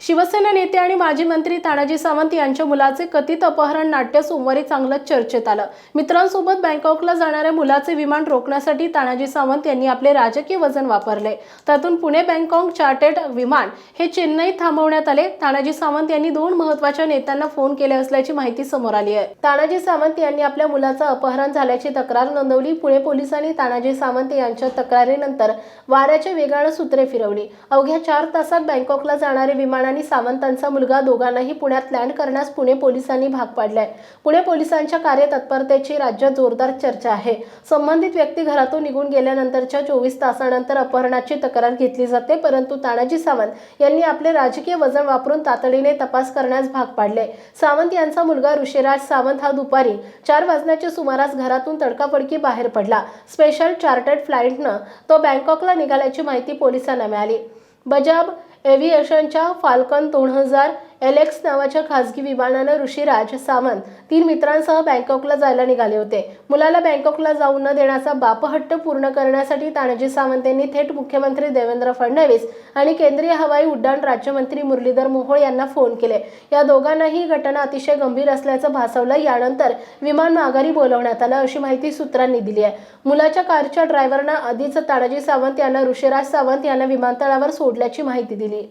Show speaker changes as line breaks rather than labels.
शिवसेना नेते आणि माजी मंत्री तानाजी सावंत यांच्या मुलाचे कथित अपहरण नाट्य सोमवारी चांगलंच चर्चेत आलं. मित्रांसोबत बँकॉकला जाणाऱ्या मुलाचे विमान रोखण्यासाठी तानाजी सावंत यांनी आपले राजकीय वजन वापरले. त्यातून पुणे बँकॉक चार्टेड विमान हे चेन्नईत थांबवण्यात आले. तानाजी सावंत यांनी दोन महत्त्वाच्या नेत्यांना फोन केले असल्याची माहिती समोर आली आहे. तानाजी सावंत यांनी आपल्या मुलाचं अपहरण झाल्याची तक्रार नोंदवली. पुणे पोलिसांनी तानाजी सावंत यांच्या तक्रारीनंतर वाऱ्याच्या वेगानं सूत्रे फिरवली. अवघ्या चार तासात बँकॉकला जाणारे विमान आणि सावंतांचा मुलगा दोघांनाही पुण्यात लँड करण्यास पुणे पोलिसांनी भाग पाडलाय. पुणे पोलिसांच्या कार्यतत्परतेची राज्यात जोरदार चर्चा आहे. संबंधित व्यक्ती घरातून निघून गेल्यानंतरच्या चोवीस तासानंतर अपहरणाची तक्रार घेतली जाते परंतु तानाजी सावंत यांनी आपले राजकीय वजन वापरून तातडीने तपास करण्यास भाग पाडले सावंत यांचा मुलगा ऋषिराज सावंत हा दुपारी चार वाजण्याच्या सुमारास घरातून तडकाफडकी बाहेर पडला. स्पेशल चार्टर्ड फ्लाईटनं तो बँकॉकला निघाल्याची माहिती पोलिसांना मिळाली. बजाब एव्हिएशनच्या फाल्कन दोन हजार एल एक्स नावाच्या खासगी विमानानं ऋषिराज सावंत तीन मित्रांसह बँकॉकला जायला निघाले होते. मुलाला बँकॉकला जाऊ न देण्याचा बापहट्ट पूर्ण करण्यासाठी तानाजी सावंत यांनी थेट मुख्यमंत्री देवेंद्र फडणवीस आणि केंद्रीय हवाई उड्डाण राज्यमंत्री मुरलीधर मोहोळ यांना फोन केले. या दोघांनाही ही घटना अतिशय गंभीर असल्याचं भासवलं. यानंतर विमान माघारी बोलवण्यात आलं अशी माहिती सूत्रांनी दिली आहे. मुलाच्या कारच्या ड्रायव्हरनं आधीच तानाजी सावंत यांना ऋषिराज सावंत यांना विमानतळावर सोडल्याची माहिती दिली.